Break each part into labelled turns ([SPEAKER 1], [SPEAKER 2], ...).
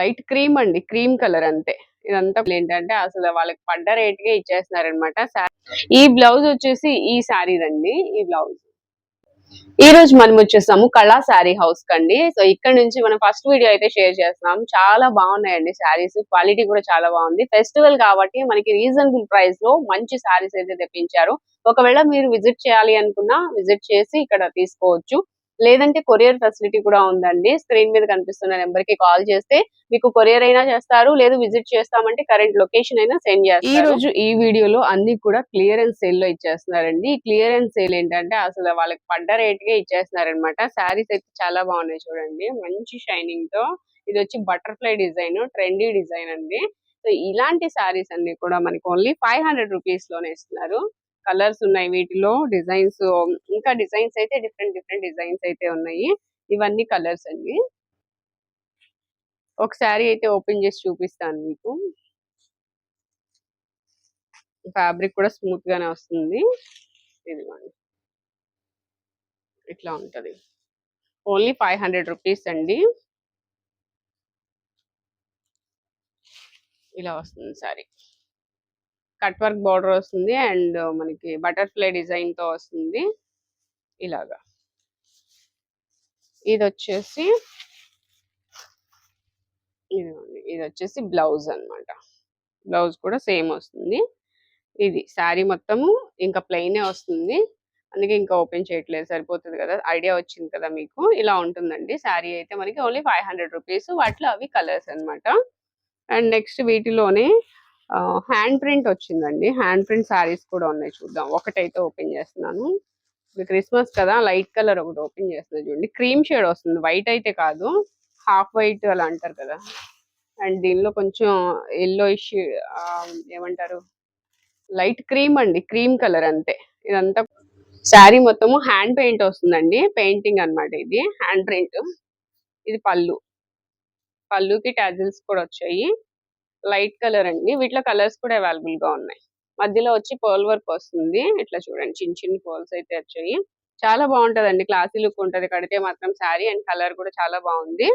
[SPEAKER 1] Light cream అండి. Cream colour అంతే. ఇదంతా ఏంటంటే అసలు వాళ్ళకి పడ్డ రేట్ కే ఇచ్చేస్తున్నారు అనమాట ఈ బ్లౌజ్ వచ్చేసి ఈ శారీదండి. ఈ బ్లౌజ్. ఈ రోజు మనం వచ్చేసాము కళా శారీ హౌస్ కండి. సో ఇక్కడ నుంచి మనం ఫస్ట్ వీడియో అయితే షేర్ చేస్తున్నాం. చాలా బాగున్నాయండి శారీస్. క్వాలిటీ కూడా చాలా బాగుంది. ఫెస్టివల్ కాబట్టి మనకి రీజనబుల్ ప్రైస్లో మంచి శారీస్ అయితే తెప్పించారు. ఒకవేళ మీరు విజిట్ చేయాలి అనుకున్నా విజిట్ చేసి ఇక్కడ తీసుకోవచ్చు. లేదంటే కొరియర్ ఫెసిలిటీ కూడా ఉందండి. స్క్రీన్ మీద కనిపిస్తున్న నెంబర్కి కాల్ చేస్తే మీకు కొరియర్ అయినా చేస్తారు లేదు విజిట్ చేస్తామంటే కరెంట్ లొకేషన్ అయినా సెండ్ చేస్తారు. ఈ రోజు ఈ వీడియోలో అన్ని కూడా క్లియరెన్స్ సేల్లో ఇచ్చేస్తున్నారండి. ఈ క్లియరెన్స్ సేల్ ఏంటంటే అసలు వాళ్ళకి పడ్డ రేట్గా ఇచ్చేస్తున్నారనమాట శారీస్ అయితే చాలా బాగున్నాయి చూడండి. మంచి షైనింగ్తో ఇది వచ్చి బటర్ఫ్లై డిజైన్ ట్రెండీ డిజైన్ అండి. సో ఇలాంటి శారీస్ అన్ని కూడా మనకి ఓన్లీ ఫైవ్ హండ్రెడ్ రూపీస్లోనే ఇస్తున్నారు. కలర్స్ ఉన్నాయి వీటిలో డిజైన్స్ ఇంకా డిజైన్స్ అయితే డిఫరెంట్ డిఫరెంట్ డిజైన్స్ అయితే ఉన్నాయి. ఇవన్నీ కలర్స్ అండి. ఒక శారీ అయితే ఓపెన్ చేసి చూపిస్తాను మీకు. ఫ్యాబ్రిక్ కూడా స్మూత్ గానే వస్తుంది. ఇదిగోండి. ఇట్లా ఉంటది. ఓన్లీ ఫైవ్ హండ్రెడ్ రూపీస్ అండి. ఇలా వస్తుంది సారీ కట్ వర్క్ బార్డర్ వస్తుంది అండ్ మనకి బటర్ఫ్లై డిజైన్తో వస్తుంది. ఇలాగా. ఇది వచ్చేసి ఇది వచ్చేసి బ్లౌజ్ అనమాట బ్లౌజ్ కూడా సేమ్ వస్తుంది. ఇది శారీ మొత్తము ఇంకా ప్లెయినే వస్తుంది. అందుకే ఇంకా ఓపెన్ చేయట్లేదు సరిపోతుంది కదా ఐడియా వచ్చింది కదా మీకు. ఇలా ఉంటుందండి శారీ అయితే మనకి ఓన్లీ ఫైవ్ హండ్రెడ్ రూపీస్. వాటిలో అవి కలర్స్ అనమాట అండ్ నెక్స్ట్ వీటిలోనే హ్యాండ్ ప్రింట్ వచ్చిందండి. హ్యాండ్ ప్రింట్ శారీస్ కూడా ఉన్నాయి చూద్దాం. ఒకటైతే ఓపెన్ చేస్తున్నాను. ఇప్పుడు క్రిస్మస్ కదా లైట్ కలర్ ఒకటి ఓపెన్ చేస్తుంది చూడండి. క్రీమ్ షేడ్ వస్తుంది. వైట్ అయితే కాదు. హాఫ్ వైట్ అలా అంటారు కదా. అండ్ దీనిలో కొంచెం ఎల్లో ఏమంటారు? లైట్ క్రీమ్ అండి. క్రీమ్ కలర్ అంతే. ఇదంతా శారీ మొత్తము హ్యాండ్ పెయింట్ వస్తుందండి. పెయింటింగ్ అనమాట ఇది. హ్యాండ్ ప్రింట్ ఇది పళ్ళు. పళ్ళుకి టాజిల్స్ కూడా వచ్చాయి. లైట్ కలర్ అండి. వీటిలో కలర్స్ కూడా అవైలబుల్గా ఉన్నాయి. మధ్యలో వచ్చి పర్ల్ వర్క్ వస్తుంది. ఇట్లా చూడండి. చిన్న చిన్న పర్ల్స్ అయితే వచ్చాయి. చాలా బాగుంటదండి. క్లాసీ లుక్ ఉంటది. కడితే మాత్రం శారీ అండ్ కలర్ కూడా చాలా బాగుంది.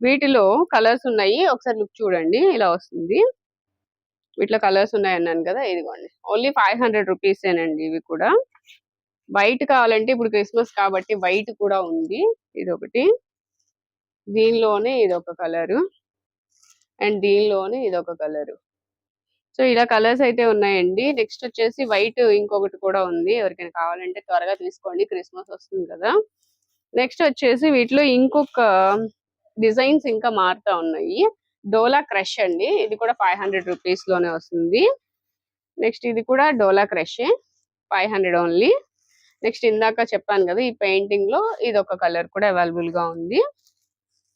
[SPEAKER 1] వీటిలో కలర్స్ ఉన్నాయి. ఒకసారి లుక్ చూడండి. ఇలా వస్తుంది. వీటిలో కలర్స్ ఉన్నాయి అన్నాను కదా. ఇదిగోండి. ఓన్లీ ఫైవ్ హండ్రెడ్ రూపీసేనండి ఇవి కూడా. వైట్ కావాలంటే ఇప్పుడు క్రిస్మస్ కాబట్టి వైట్ కూడా ఉంది. ఇది ఒకటి దీనిలోనే ఇది ఒక కలరు. అండ్ దీనిలోనే ఇది ఒక కలర్. సో ఇలా కలర్స్ అయితే ఉన్నాయండి. నెక్స్ట్ వచ్చేసి వైట్ ఇంకొకటి కూడా ఉంది. ఎవరికైనా కావాలంటే త్వరగా తీసుకోండి. క్రిస్మస్ వస్తుంది కదా. నెక్స్ట్ వచ్చేసి వీటిలో ఇంకొక డిజైన్స్ ఇంకా మారుతా ఉన్నాయి. డోలా క్రష్ అండి. ఇది కూడా ఫైవ్ హండ్రెడ్ రూపీస్లోనే వస్తుంది. నెక్స్ట్ ఇది కూడా డోలా crush five hundred only. Next ఇందాక చెప్పాను కదా ఈ పెయింటింగ్లో ఇది ఒక కలర్ కూడా అవైలబుల్గా ఉంది.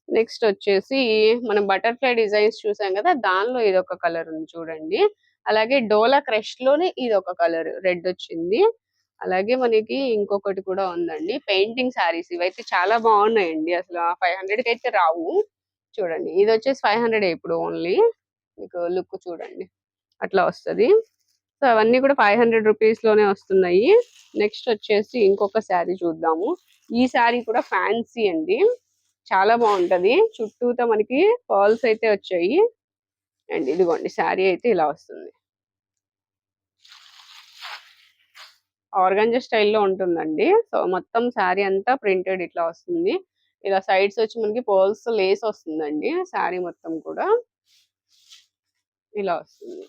[SPEAKER 1] నెక్స్ట్ వచ్చేసి మనం బటర్ఫ్లై డిజైన్స్ చూసాం కదా దానిలో ఇది ఒక కలర్ ఉంది చూడండి. అలాగే డోలా క్రష్లోనే ఇది ఒక కలర్ రెడ్ వచ్చింది. అలాగే మనకి ఇంకొకటి కూడా ఉందండి పెయింటింగ్ శారీస్. ఇవైతే చాలా బాగున్నాయండి అసలు ఫైవ్ హండ్రెడ్కి అయితే రావు. చూడండి ఇది వచ్చేసి ఫైవ్ హండ్రెడ్ ఇప్పుడు ఓన్లీ. మీకు లుక్ చూడండి అట్లా వస్తుంది. సో అవన్నీ కూడా ఫైవ్ హండ్రెడ్ రూపీస్లోనే వస్తున్నాయి. నెక్స్ట్ వచ్చేసి ఇంకొక శారీ చూద్దాము. ఈ శారీ కూడా ఫ్యాన్సీ అండి. చాలా బాగుంటది. చుట్టూతో మనకి పర్ల్స్ అయితే వచ్చాయి. అండ్ ఇదిగోండి శారీ అయితే ఇలా వస్తుంది. ఆర్గంజా స్టైల్లో ఉంటుందండి. సో మొత్తం శారీ అంతా ప్రింటెడ్ ఇట్లా వస్తుంది. ఇలా సైడ్స్ వచ్చి మనకి పర్ల్స్ లేస్ వస్తుందండి శారీ మొత్తం కూడా. ఇలా వస్తుంది.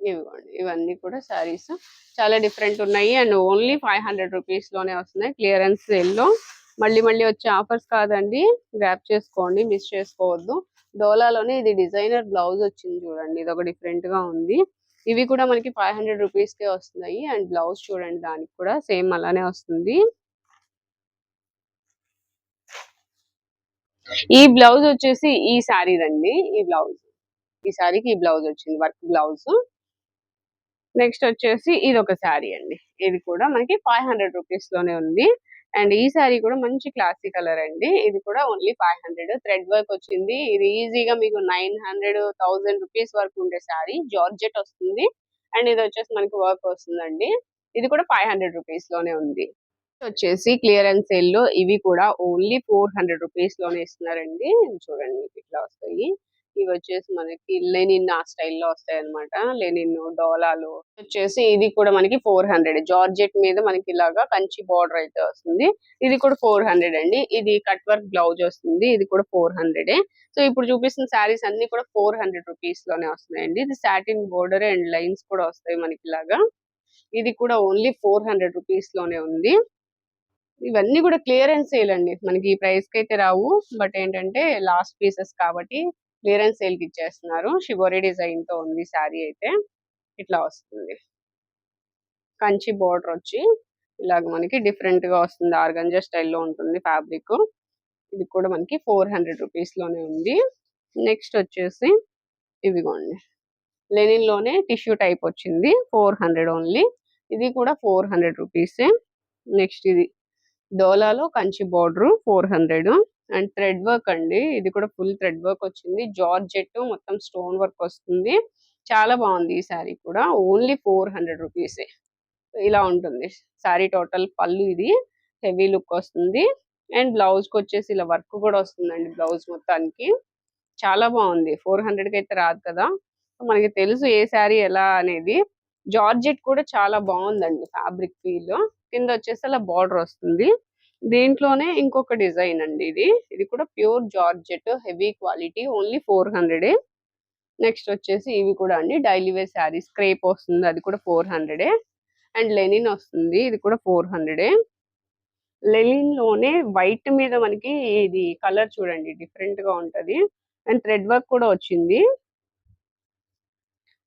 [SPEAKER 1] ఇవ్వండి. ఇవన్నీ కూడా శారీస్ చాలా డిఫరెంట్ ఉన్నాయి. అండ్ ఓన్లీ ఫైవ్ హండ్రెడ్ రూపీస్లోనే వస్తున్నాయి. క్లియరెన్స్ సేల్లో. మళ్ళీ మళ్ళీ వచ్చే ఆఫర్స్ కాదండి. గ్రాప్ చేసుకోండి మిస్ చేసుకోవద్దు. డోలాలోనే ఇది డిజైనర్ బ్లౌజ్ వచ్చింది చూడండి. ఇది ఒక డిఫరెంట్గా ఉంది. ఇవి కూడా మనకి ఫైవ్ హండ్రెడ్ రూపీస్ కే వస్తున్నాయి. అండ్ బ్లౌజ్ చూడండి దానికి కూడా సేమ్ అలానే వస్తుంది. ఈ బ్లౌజ్ వచ్చేసి ఈ శారీదండి. ఈ బ్లౌజ్. ఈ శారీకి ఈ బ్లౌజ్ వచ్చింది వర్క్ బ్లౌజ్. నెక్స్ట్ వచ్చేసి ఇది ఒక శారీ అండి. ఇది కూడా మనకి ఫైవ్ హండ్రెడ్ రూపీస్లోనే ఉంది. అండ్ ఈ శారీ కూడా మంచి క్లాసిక్ కలర్ అండి. ఇది కూడా only five hundred. Thread work వచ్చింది. ఇది ఈజీగా మీకు నైన్ హండ్రెడ్ థౌసండ్ రూపీస్ వరకు ఉండే శారీ. జార్జెట్ వస్తుంది. అండ్ ఇది వచ్చేసి మనకి వర్క్ వస్తుందండి. ఇది కూడా ఫైవ్ హండ్రెడ్ రూపీస్లోనే ఉంది. వచ్చేసి క్లియరెన్స్ సేల్లో ఇవి కూడా ఓన్లీ ఫోర్ హండ్రెడ్ రూపీస్లోనే ఇస్తున్నారండి. చూడండి మీకు ఇట్లా వస్తాయి. ఇవి వచ్చేసి మనకి లెనిన్ ఆ స్టైల్లో వస్తాయి అనమాట లెనిన్ డోలాలు వచ్చేసి ఇది కూడా మనకి ఫోర్ హండ్రెడ్. జార్జెట్ మీద మనకి ఇలాగా కంచి బార్డర్ అయితే వస్తుంది. ఇది కూడా ఫోర్ హండ్రెడ్ అండి. ఇది కట్ వర్క్ బ్లౌజ్ వస్తుంది. ఇది కూడా ఫోర్ హండ్రెడ్ సో ఇప్పుడు చూపిస్తున్న శారీస్ అన్ని కూడా ఫోర్ హండ్రెడ్ రూపీస్లోనే వస్తున్నాయండి. ఇది సాటిన్ బోర్డర్ అండ్ లైన్స్ కూడా వస్తాయి మనకి ఇలాగా. ఇది కూడా ఓన్లీ ఫోర్ హండ్రెడ్ రూపీస్లోనే ఉంది. ఇవన్నీ కూడా క్లియరెన్స్ సేల్ అండి. మనకి ఈ ప్రైస్కి అయితే రావు. బట్ ఏంటంటే లాస్ట్ పీసెస్ కాబట్టి క్లియరెన్స్ సేల్కి ఇచ్చేస్తున్నారు. షిబోరి డిజైన్తో ఉంది శారీ అయితే. ఇట్లా వస్తుంది. కంచి బోర్డర్ వచ్చి ఇలాగ మనకి డిఫరెంట్గా వస్తుంది. ఆర్గంజా స్టైల్లో ఉంటుంది ఫ్యాబ్రిక్. ఇది కూడా మనకి ఫోర్ హండ్రెడ్ రూపీస్లోనే ఉంది. నెక్స్ట్ వచ్చేసి ఇవిగోండి. లెనిన్లోనే టిష్యూ టైప్ వచ్చింది. Four hundred only. ఇది కూడా ఫోర్ హండ్రెడ్ రూపీస్. నెక్స్ట్ ఇది డోలాలో Kanchi border four hundred. And thread work అండి. ఇది కూడా ఫుల్ థ్రెడ్ వర్క్ వచ్చింది. జార్జెట్ మొత్తం స్టోన్ వర్క్ వస్తుంది. చాలా బాగుంది ఈ శారీ కూడా. Only four hundred rupees. ఇలా ఉంటుంది. శారీ టోటల్ పళ్ళు ఇది. హెవీ లుక్ వస్తుంది. అండ్ బ్లౌజ్కి వచ్చేసి ఇలా వర్క్ కూడా వస్తుందండి బ్లౌజ్ మొత్తానికి. చాలా బాగుంది. ఫోర్ హండ్రెడ్కి అయితే రాదు కదా. మనకి తెలుసు ఏ శారీ ఎలా అనేది. జార్జెట్ కూడా చాలా బాగుందండి ఫ్యాబ్రిక్ ఫీల్. కింద వచ్చేసి అలా బార్డర్ వస్తుంది. దీంట్లోనే ఇంకొక డిజైన్ అండి ఇది. ఇది కూడా pure georgette heavy quality only four hundred. Next వచ్చేసి ఇవి కూడా అండి. డైలీ వేర్ శారీస్ క్రేప్ వస్తుంది అది కూడా ఫోర్ హండ్రెడ్. అండ్ లెనిన్ వస్తుంది ఇది కూడా ఫోర్ హండ్రెడ్. లెనిన్లోనే వైట్ మీద మనకి ఇది కలర్ చూడండి డిఫరెంట్గా ఉంటది. అండ్ థ్రెడ్ వర్క్ కూడా వచ్చింది.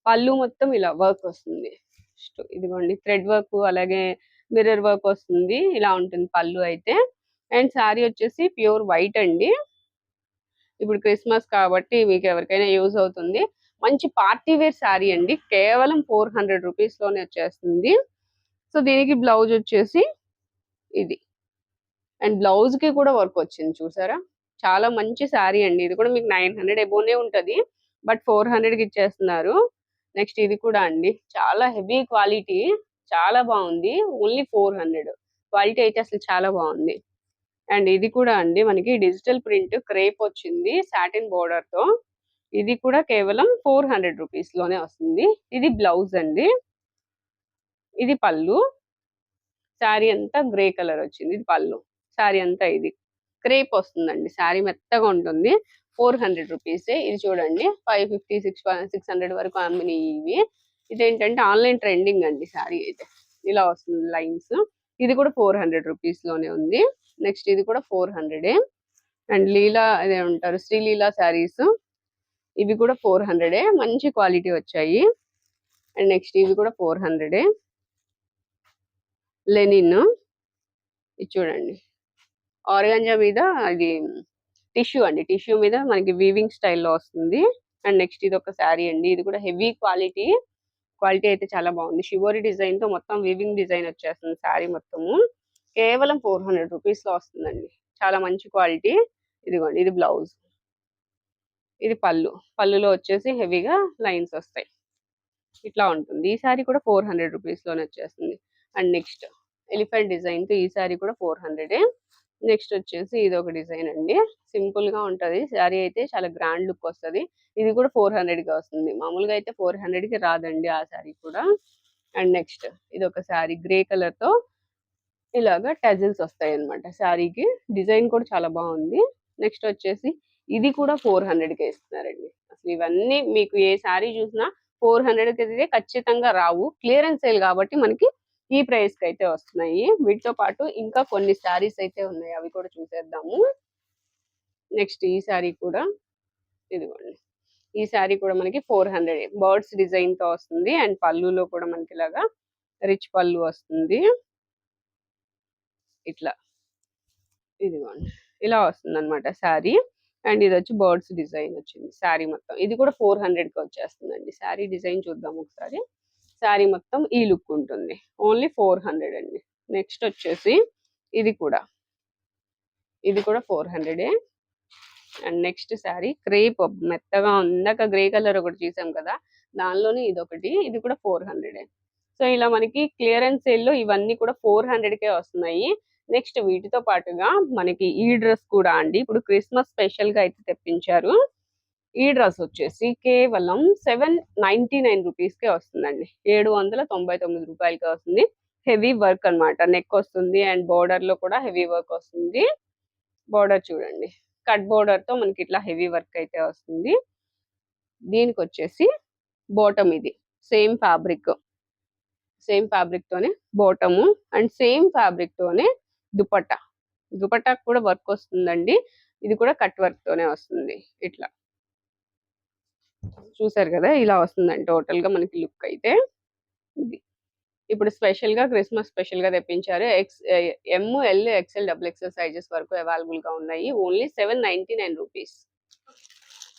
[SPEAKER 1] పళ్ళు మొత్తం ఇలా వర్క్ వస్తుంది. ఇదిగోండి థ్రెడ్ వర్క్ అలాగే మిర్రర్ వర్క్ వస్తుంది. ఇలా ఉంటుంది పళ్ళు అయితే. అండ్ శారీ వచ్చేసి ప్యూర్ వైట్ అండి. ఇప్పుడు క్రిస్మస్ కాబట్టి మీకు ఎవరికైనా యూజ్ అవుతుంది. మంచి పార్టీ వేర్ శారీ అండి. కేవలం ఫోర్ హండ్రెడ్ రూపీస్లోనే వచ్చేస్తుంది. సో దీనికి బ్లౌజ్ వచ్చేసి ఇది. అండ్ బ్లౌజ్కి కూడా వర్క్ వచ్చింది చూసారా? చాలా మంచి శారీ అండి. ఇది కూడా మీకు నైన్ హండ్రెడ్ ఎబోనే ఉంటుంది. బట్ ఫోర్ హండ్రెడ్కి ఇచ్చేస్తున్నారు. నెక్స్ట్ ఇది కూడా అండి. చాలా హెవీ క్వాలిటీ. చాలా బాగుంది. Only four hundred. క్వాలిటీ అయితే అసలు చాలా బాగుంది. అండ్ ఇది కూడా అండి మనకి డిజిటల్ ప్రింట్ క్రేప్ వచ్చింది సాటిన్ బోర్డర్తో. ఇది కూడా కేవలం ఫోర్ హండ్రెడ్ రూపీస్లోనే వస్తుంది. ఇది బ్లౌజ్ అండి. ఇది పళ్ళు. శారీ అంతా గ్రే కలర్ వచ్చింది. ఇది పళ్ళు. శారీ అంతా ఇది. క్రేప్ వస్తుందండి. శారీ మెత్తగా ఉంటుంది. ఫోర్ హండ్రెడ్ రూపీసే. ఇది చూడండి five fifty six six hundred వరకు అమ్మిని ఇవి. ఇదేంటంటే ఆన్లైన్ ట్రెండింగ్ అండి శారీ అయితే. ఇలా వస్తుంది లైన్స్. ఇది కూడా ఫోర్ హండ్రెడ్ రూపీస్లోనే ఉంది. నెక్స్ట్ ఇది కూడా ఫోర్ హండ్రెడే. అండ్ లీలా అదే ఉంటారు శ్రీలీలా శారీస్. ఇవి కూడా ఫోర్ హండ్రెడే. మంచి క్వాలిటీ వచ్చాయి. అండ్ నెక్స్ట్ ఇవి కూడా ఫోర్ హండ్రెడే. లెనిన్. ఇది చూడండి. ఆర్గాంజా మీద అది టిష్యూ అండి. టిష్యూ మీద మనకి వీవింగ్ స్టైల్లో వస్తుంది. అండ్ నెక్స్ట్ ఇది ఒక శారీ అండి. ఇది కూడా హెవీ క్వాలిటీ. క్వాలిటీ అయితే చాలా బాగుంది. షివోరి డిజైన్తో మొత్తం వీవింగ్ డిజైన్ వచ్చేస్తుంది శారీ మొత్తము. కేవలం ఫోర్ హండ్రెడ్ రూపీస్లో వస్తుందండి. చాలా మంచి క్వాలిటీ. ఇదిగోండి ఇది బ్లౌజ్ ఇది పళ్ళు. పళ్ళులో వచ్చేసి హెవీగా లైన్స్ వస్తాయి. ఇట్లా ఉంటుంది. ఈ సారీ కూడా ఫోర్ హండ్రెడ్ రూపీస్లోనే వచ్చేస్తుంది. అండ్ నెక్స్ట్ ఎలిఫెంట్ డిజైన్తో ఈ సారీ కూడా ఫోర్ హండ్రెడ్ నెక్స్ట్ వచ్చేసి ఇది ఒక డిజైన్ అండి. సింపుల్గా ఉంటది. శారీ అయితే చాలా గ్రాండ్ లుక్ వస్తుంది. ఇది కూడా ఫోర్ హండ్రెడ్గా వస్తుంది. మామూలుగా అయితే ఫోర్ హండ్రెడ్కి రాదండి ఆ శారీ కూడా. అండ్ నెక్స్ట్ ఇది ఒక శారీ గ్రే కలర్తో ఇలాగా టజిల్స్ వస్తాయి అనమాట శారీకి. డిజైన్ కూడా చాలా బాగుంది. నెక్స్ట్ వచ్చేసి ఇది కూడా ఫోర్ హండ్రెడ్కి ఇస్తున్నారండి. అసలు ఇవన్నీ మీకు ఏ శారీ చూసినా ఫోర్ హండ్రెడ్కి అయితే ఖచ్చితంగా రావు. క్లియరెన్స్ సేల్ కాబట్టి మనకి ఈ ప్రైస్కి అయితే వస్తున్నాయి. వీటితో పాటు ఇంకా కొన్ని శారీస్ అయితే ఉన్నాయి. అవి కూడా చూసేద్దాము. నెక్స్ట్ ఈ శారీ కూడా ఇదిగోండి. ఈ శారీ కూడా మనకి ఫోర్ హండ్రెడ్ బర్డ్స్ డిజైన్తో వస్తుంది. అండ్ పళ్ళులో కూడా మనకి ఇలాగా రిచ్ పళ్ళు వస్తుంది. ఇట్లా. ఇదిగోండి. ఇలా వస్తుంది అనమాట శారీ. అండ్ ఇది వచ్చి బర్డ్స్ డిజైన్ వచ్చింది. శారీ మొత్తం. ఇది కూడా ఫోర్ హండ్రెడ్కి వచ్చేస్తుందండి. శారీ డిజైన్ చూద్దాం ఒకసారి. శారీ మొత్తం ఈ లుక్ ఉంటుంది. ఓన్లీ ఫోర్ హండ్రెడ్ అండి. నెక్స్ట్ వచ్చేసి ఇది కూడా. ఇది కూడా ఫోర్ హండ్రెడే. అండ్ నెక్స్ట్ శారీ క్రేప్ మెత్తగా ఉందాక గ్రే కలర్ ఒకటి చూసాం కదా? దానిలోనే ఇది ఒకటి ఇది కూడా ఫోర్ హండ్రెడే. సో ఇలా మనకి క్లియరెన్స్ సేల్లో ఇవన్నీ కూడా ఫోర్ హండ్రెడ్ కే వస్తున్నాయి. నెక్స్ట్ వీటితో పాటుగా మనకి ఈ డ్రెస్ కూడా అండి. ఇప్పుడు క్రిస్మస్ స్పెషల్గా అయితే తెప్పించారు. ఈ డ్రెస్ వచ్చేసి కేవలం సెవెన్ నైన్టీ నైన్ రూపీస్ కే వస్తుందండి. ఏడు వందల తొంభై తొమ్మిది రూపాయలకి వస్తుంది. హెవీ వర్క్ అన్నమాట. నెక్ వస్తుంది అండ్ బోర్డర్లో కూడా హెవీ వర్క్ వస్తుంది. బోర్డర్ చూడండి. కట్ బోర్డర్తో మనకి ఇట్లా హెవీ వర్క్ అయితే వస్తుంది. దీనికి వచ్చేసి బోటమ్ ఇది. Same fabric. సేమ్ ఫ్యాబ్రిక్ తోనే బోటము అండ్ సేమ్ ఫ్యాబ్రిక్ తోనే దుపట్టా. దుపట్టాకు కూడా వర్క్ వస్తుందండి. ఇది కూడా కట్ వర్క్ తోనే వస్తుంది. ఇట్లా. చూసారు కదా ఇలా వస్తుందండి టోటల్గా మనకి లుక్ అయితే. ఇది ఇప్పుడు స్పెషల్గా క్రిస్మస్ స్పెషల్గా తెప్పించారు. X M L XL double XL sizes వరకు అవైలబుల్గా ఉన్నాయి. Only seven ninety nine rupees.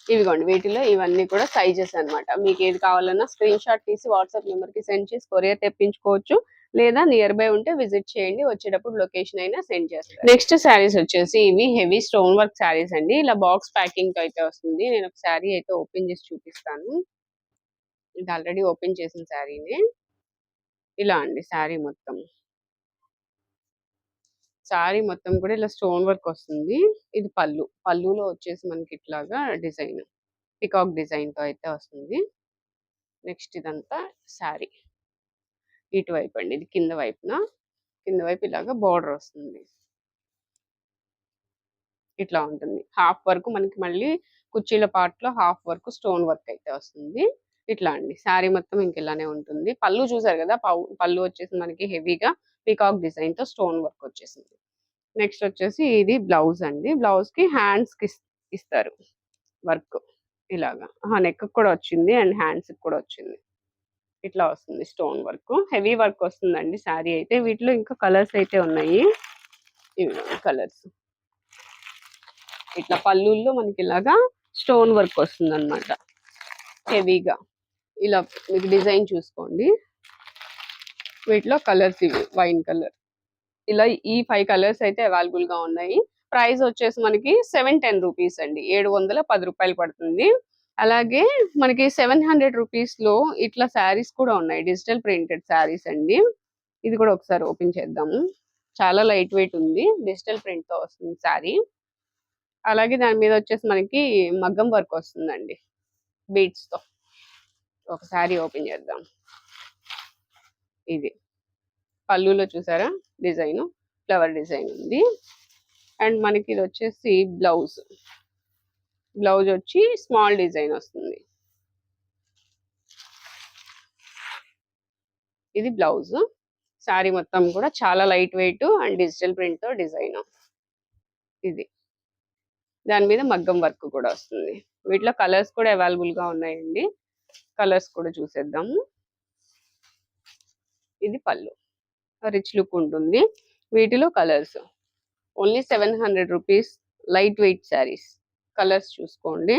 [SPEAKER 1] ఇవిగోండి వీటిలో ఇవన్నీ కూడా సైజెస్ అన్నమాట. మీకు ఏది కావాలన్నా స్క్రీన్ షాట్ తీసి వాట్సాప్ నెంబర్కి సెండ్ చేసి కొరియర్ తెప్పించుకోవచ్చు. లేదా నియర్ బై ఉంటే విజిట్ చేయండి వచ్చేటప్పుడు లొకేషన్ అయినా సెండ్ చేస్తారు. నెక్స్ట్ శారీస్ వచ్చేసి ఇవి హెవీ స్టోన్ వర్క్ శారీస్ అండి. ఇలా బాక్స్ ప్యాకింగ్ అయితే వస్తుంది. నేను ఒక శారీ అయితే ఓపెన్ చేసి చూపిస్తాను. ఇది ఆల్రెడీ ఓపెన్ చేసిన శారీనే. ఇలా అండి శారీ మొత్తం. శారీ మొత్తం కూడా ఇలా స్టోన్ వర్క్ వస్తుంది. ఇది పళ్ళు. పళ్ళులో వచ్చేసి మనకి ఇట్లాగా డిజైన్. పికాక్ డిజైన్తో అయితే వస్తుంది. నెక్స్ట్ ఇదంతా శారీ ఇటువైపు అండి. ఇది కింద వైపున. కింద వైపు ఇలాగా బార్డర్ వస్తుంది. ఇట్లా ఉంటుంది. హాఫ్ వరకు మనకి మళ్ళీ కుర్చీల పార్ట్లో హాఫ్ వరకు స్టోన్ వర్క్ అయితే వస్తుంది. ఇట్లా అండి. శారీ మొత్తం ఇంక ఇలానే ఉంటుంది. పళ్ళు చూసారు కదా? పౌ- పళ్ళు వచ్చేసి మనకి హెవీగా పికాక్ డిజైన్తో స్టోన్ వర్క్ వచ్చేసింది. నెక్స్ట్ వచ్చేసి ఇది బ్లౌజ్ అండి. బ్లౌజ్కి హ్యాండ్స్కి ఇస్తారు వర్క్ ఇలాగా. నెక్ కూడా వచ్చింది అండ్ హ్యాండ్స్ కూడా వచ్చింది. ఇట్లా వస్తుంది స్టోన్ వర్క్ హెవీ వర్క్ వస్తుందండి శారీ అయితే. వీటిలో ఇంకా కలర్స్ అయితే ఉన్నాయి. ఇవి కలర్స్ ఇట్లా పళ్ళుల్లో మనకి ఇలాగా స్టోన్ వర్క్ వస్తుంది అనమాట హెవీగా ఇలా మీకు డిజైన్ చూసుకోండి. వీటిలో కలర్స్ ఇవి వైన్ కలర్. ఇలా ఈ ఫైవ్ కలర్స్ అయితే అవైలబుల్గా ఉన్నాయి. ప్రైస్ వచ్చేసి మనకి సెవెన్ టెన్ రూపీస్ అండి. ఏడు వందల పది రూపాయలు పడుతుంది. అలాగే మనకి సెవెన్ హండ్రెడ్ రూపీస్లో ఇట్లా శారీస్ కూడా ఉన్నాయి. డిజిటల్ ప్రింటెడ్ శారీస్ అండి. ఇది కూడా ఒకసారి ఓపెన్ చేద్దాము. చాలా లైట్ వెయిట్ ఉంది. డిజిటల్ ప్రింట్తో వస్తుంది శారీ. అలాగే దాని మీద వచ్చేసి మనకి మగ్గం వర్క్ వస్తుందండి. బీట్స్తో ఒక శారీ ఓపెన్ చేద్దాం. ఇది. పళ్ళులో చూసారా? డిజైన్. ఫ్లవర్ డిజైన్ ఉంది. అండ్ మనకి ఇది వచ్చేసి బ్లౌజ్. బ్లౌజ్ వచ్చి స్మాల్ డిజైన్ వస్తుంది. ఇది బ్లౌజ్. శారీ మొత్తం కూడా చాలా లైట్ వెయిట్ అండ్ డిజిటల్ ప్రింట్తో డిజైన్. ఇది. దాని మీద మగ్గం వర్క్ కూడా వస్తుంది. వీటిలో కలర్స్ కూడా అవైలబుల్గా ఉన్నాయండి. కలర్స్ కూడా చూసేద్దాము. ఇది పళ్ళు. రిచ్ లుక్ ఉంటుంది. వీటిలో colours only seven hundred rupees light weight saris colours చూసుకోండి.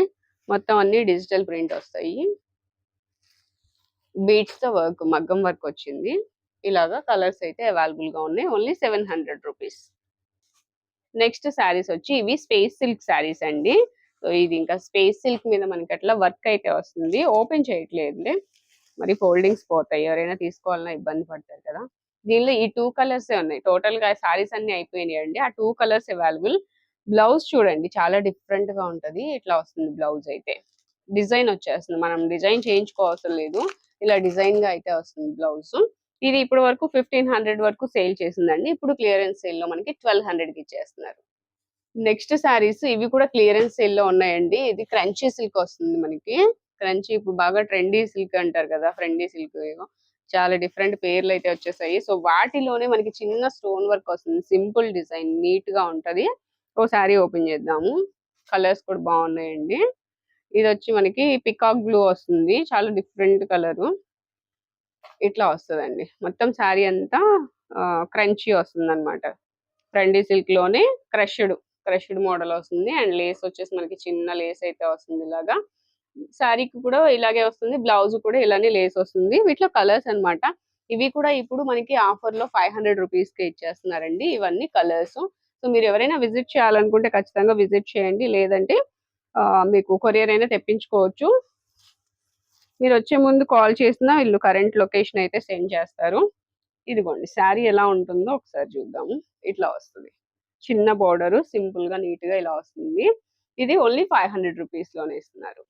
[SPEAKER 1] మొత్తం అన్ని డిజిటల్ ప్రింట్ వస్తాయి. బీట్స్తో వర్క్ మగ్గం వర్క్ వచ్చింది. ఇలాగా కలర్స్ అయితే అవైలబుల్గా ఉన్నాయి. Only seven hundred rupees next saris వచ్చి ఇవి స్పేస్ సిల్క్ శారీస్ అండి. సో ఇది ఇంకా స్పేస్ సిల్క్ మీద మనకి అట్లా వర్క్ అయితే వస్తుంది. ఓపెన్ చేయట్లేదులే. మరి ఫోల్డింగ్స్ పోతాయి. ఎవరైనా తీసుకోవాలన్నా ఇబ్బంది పడతారు కదా. దీనిలో ఈ టూ కలర్స్ ఉన్నాయి. టోటల్గా సారీస్ అన్ని అయిపోయినాయి అండి. ఆ టూ కలర్స్ అవైలబుల్ బ్లౌజ్ చూడండి చాలా డిఫరెంట్గా ఉంటది. ఇట్లా వస్తుంది బ్లౌజ్ అయితే. డిజైన్ వచ్చేస్తుంది. మనం డిజైన్ చేయించుకోవాల్సిన లేదు. ఇలా డిజైన్గా అయితే వస్తుంది బ్లౌజ్ ఇది ఇప్పటి వరకు ఫిఫ్టీన్ హండ్రెడ్ వరకు సేల్ చేసిందండి. ఇప్పుడు క్లియరెన్స్ సేల్లో మనకి ట్వెల్వ్ హండ్రెడ్కి ఇచ్చేస్తున్నారు. నెక్స్ట్ శారీస్ ఇవి కూడా క్లియరెన్స్ సేల్లో ఉన్నాయండి. ఇది క్రంచీ సిల్క్ వస్తుంది మనకి. క్రంచీ ఇప్పుడు బాగా ట్రెండీ సిల్క్ అంటారు కదా ఫ్రెండీ సిల్క్ ఏమో చాలా డిఫరెంట్ పేర్లు అయితే వచ్చేసాయి. సో వాటిలోనే మనకి చిన్న స్టోన్ వర్క్ వస్తుంది. సింపుల్ డిజైన్ నీట్గా ఉంటది. ఓ శారీ ఓపెన్ చేద్దాము. కలర్స్ కూడా బాగున్నాయండి. ఇది వచ్చి మనకి పికాక్ బ్లూ వస్తుంది. చాలా డిఫరెంట్ కలర్ ఇట్లా వస్తుందండి. మొత్తం శారీ అంతా క్రంచీ వస్తుంది అనమాట ఫ్రెండీ సిల్క్లోనే క్రష్డ్ క్రష్డ్ మోడల్ వస్తుంది. అండ్ లేస్ వచ్చేసి మనకి చిన్న లేస్ అయితే వస్తుంది ఇలాగా. శారీకి కూడా ఇలాగే వస్తుంది బ్లౌజ్ కూడా ఇలానే లేస్ వస్తుంది. వీటిలో కలర్స్ అన్నమాట. ఇవి కూడా ఇప్పుడు మనకి ఆఫర్లో ఫైవ్ హండ్రెడ్ రూపీస్కి ఇచ్చేస్తున్నారండి ఇవన్నీ కలర్స్. సో మీరు ఎవరైనా విజిట్ చేయాలనుకుంటే ఖచ్చితంగా విజిట్ చేయండి. లేదంటే మీకు కొరియర్ అయినా తెప్పించుకోవచ్చు. మీరు వచ్చే ముందు కాల్ చేసినా వీళ్ళు కరెంట్ లొకేషన్ అయితే సెండ్ చేస్తారు. ఇదిగోండి శారీ ఎలా ఉంటుందో ఒకసారి చూద్దాము ఇట్లా వస్తుంది. చిన్న బార్డర్ సింపుల్గా నీట్గా ఇలా వస్తుంది. ఇది ఓన్లీ ఫైవ్ హండ్రెడ్ రూపీస్లోనే ఇస్తున్నారు.